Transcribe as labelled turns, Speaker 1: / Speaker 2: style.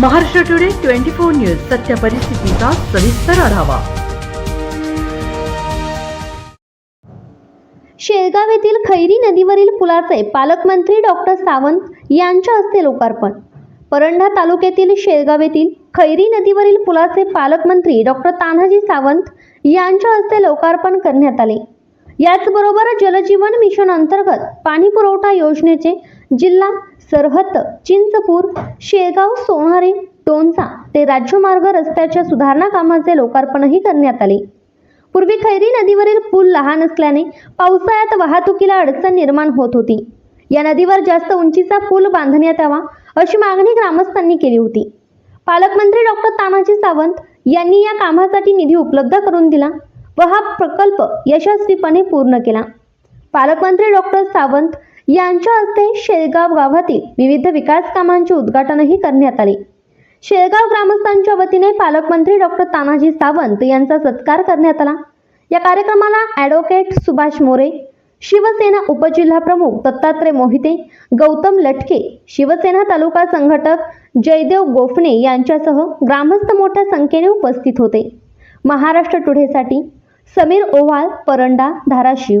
Speaker 1: Maharashtra today twenty four news सत्य परिस्थितीचा सविस्तर आढावा.
Speaker 2: शेळगाव येथील खैरी नदीवरील पुलाचे पालकमंत्री डॉक्टर सावंत यांच्या हस्ते लोकार्पण. परंडा तालुक्यातील शेळगाव येथील खैरी नदीवरील पुलाचे पालकमंत्री डॉक्टर तान्हाजी सावंत यांच्या हस्ते लोकार्पण करण्यात आले. याचबरोबर जलजीवन मिशन अंतर्गत पाणी पुरवठा योजनेचे जिल्हा सरहद्द चिंचपूर शेगाव सोनारे टोनचा ते राज्यमार्ग रस्त्याच्या सुधारणा कामाचे लोकार्पणही करण्यात आले. पूर्वी खैरी नदीवरील पूल लहान असल्याने पावसाळ्यात वाहतुकीला अडचण निर्माण होत होती. या नदीवर जास्त उंचीचा पूल बांधण्यात यावा अशी मागणी ग्रामस्थांनी केली होती. पालकमंत्री डॉक्टर तानाजी सावंत यांनी या कामासाठी निधी उपलब्ध करून दिला व हा प्रकल्प यशस्वीपणे पूर्ण केला. पालकमंत्री डॉक्टर सावंत यांच्या हस्ते शेळगाव गावातील विविध विकास कामांचे उद्घाटनही करण्यात आले. शेळगाव ग्रामस्थांच्या वतीने पालकमंत्री डॉक्टर तानाजी सावंत यांचा सत्कार करण्यात आला. या कार्यक्रमाला ॲडव्होकेट सुभाष मोरे शिवसेना उपजिल्हा प्रमुख दत्तात्रय मोहिते गौतम लटके शिवसेना तालुका संघटक जयदेव गोफणे यांच्यासह ग्रामस्थ मोठ्या संख्येने उपस्थित होते. महाराष्ट्र टुडेसाठी समीर ओवाळ परंडा धाराशिव.